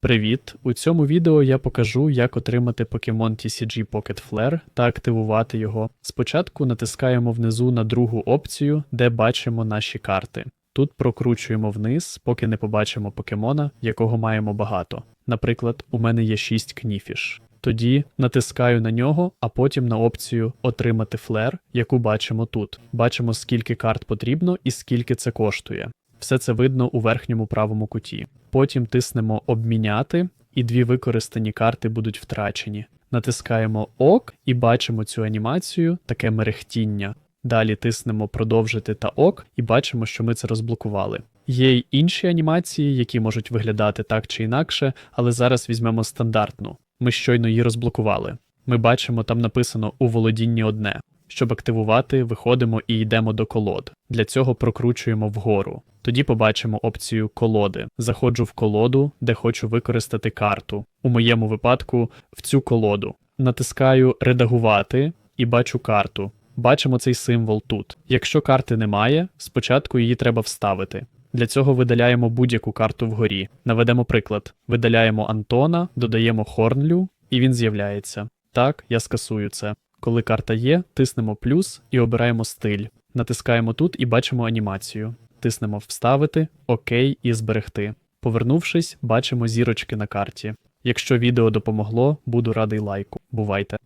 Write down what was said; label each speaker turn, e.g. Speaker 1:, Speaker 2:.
Speaker 1: Привіт! У цьому відео я покажу, як отримати Pokemon TCG Pocket Flare та активувати його. Спочатку натискаємо внизу на другу опцію, де бачимо наші карти. Тут прокручуємо вниз, поки не побачимо покемона, якого маємо багато. Наприклад, у мене є 6 кніфіш. Тоді натискаю на нього, а потім на опцію Отримати флер, яку бачимо тут. Бачимо, скільки карт потрібно і скільки це коштує. Все це видно у верхньому правому куті. Потім тиснемо Обміняти, і дві використані карти будуть втрачені. Натискаємо ОК і бачимо цю анімацію, таке мерехтіння. Далі тиснемо Продовжити та ОК і бачимо, що ми це розблокували. Є й інші анімації, які можуть виглядати так чи інакше, але зараз візьмемо стандартну. Ми щойно її розблокували. Ми бачимо, там написано у володінні одне. Щоб активувати, виходимо і йдемо до колод. Для цього прокручуємо вгору. Тоді побачимо опцію колоди. Заходжу в колоду, де хочу використати карту. У моєму випадку в цю колоду. Натискаю Редагувати і бачу карту. Бачимо цей символ тут. Якщо карти немає, спочатку її треба вставити. Для цього видаляємо будь-яку карту вгорі. Наведемо приклад: видаляємо Антона, додаємо Хорнлю, і він з'являється. Так, я скасую це. Коли карта є, тиснемо плюс і обираємо стиль. Натискаємо тут і бачимо анімацію. Тиснемо Вставити, ОК і Зберегти. Повернувшись, бачимо зірочки на карті. Якщо відео допомогло, буду радий лайку. Бувайте!